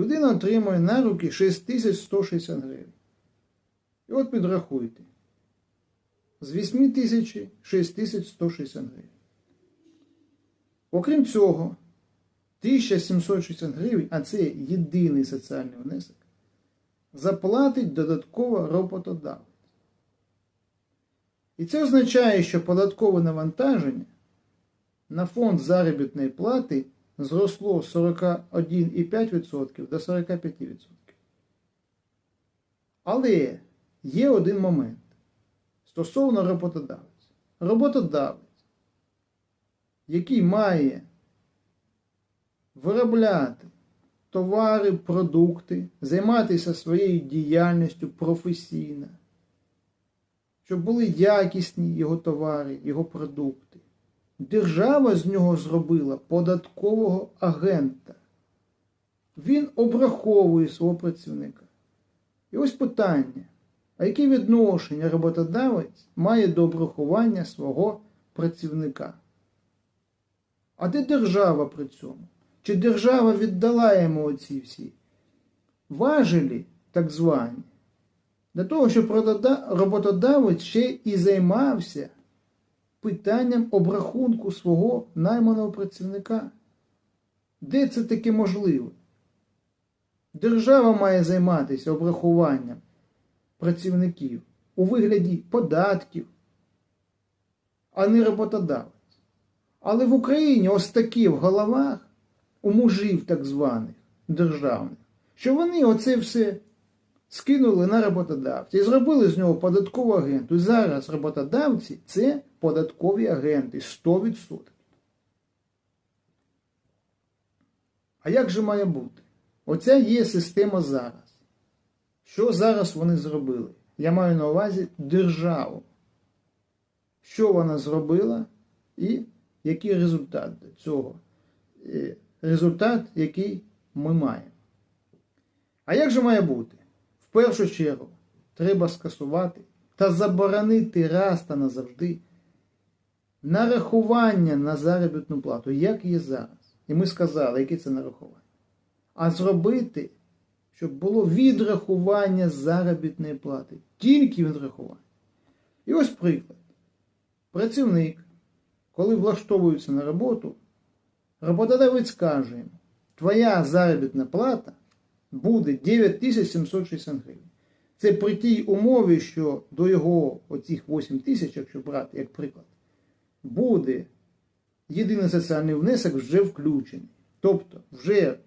людина отримує на руки 6160 гривень. І от підрахуйте. З 8 тисяч 6160 гривень. Окрім цього, 1760 гривень, а це єдиний соціальний внесок, заплатить додатково роботодавець. І це означає, що податкове навантаження на фонд заробітної плати зросло з 41,5% до 45%. Але є один момент стосовно роботодавця. Роботодавець, який має виробляти товари, продукти, займатися своєю діяльністю професійно, щоб були якісні його товари, його продукти. Держава з нього зробила податкового агента. Він обраховує свого працівника. І ось питання: а яке відношення роботодавець має до обрахування свого працівника? А де держава при цьому? Чи держава віддала йому оці всі важелі, так звані, для того, щоб роботодавець ще і займався питанням обрахунку свого найманого працівника? Де це таке можливо? Держава має займатися обрахуванням працівників у вигляді податків, а не роботодавець. Але в Україні ось такі в головах у мужів так званих державних, що вони оце все скинули на роботодавця і зробили з нього податкову агенту. І зараз роботодавці це податкові агенти 100%. А як же має бути? Оця є система зараз. Що зараз вони зробили? Я маю на увазі державу. Що вона зробила і який результат цього? Е, Результат, який ми маємо. А як же має бути? Першу чергу треба скасувати та заборонити раз та назавжди нарахування на заробітну плату, як є зараз. І ми сказали, яке це нарахування. А зробити, щоб було відрахування заробітної плати. Тільки відрахування. І ось приклад. Працівник, коли влаштовується на роботу, роботодавець каже твоя заробітна плата буде 9760 гривень. Це при тій умові, що до його оцих 8 тисяч, якщо брати як приклад, буде єдиний соціальний внесок вже включений. Тобто вже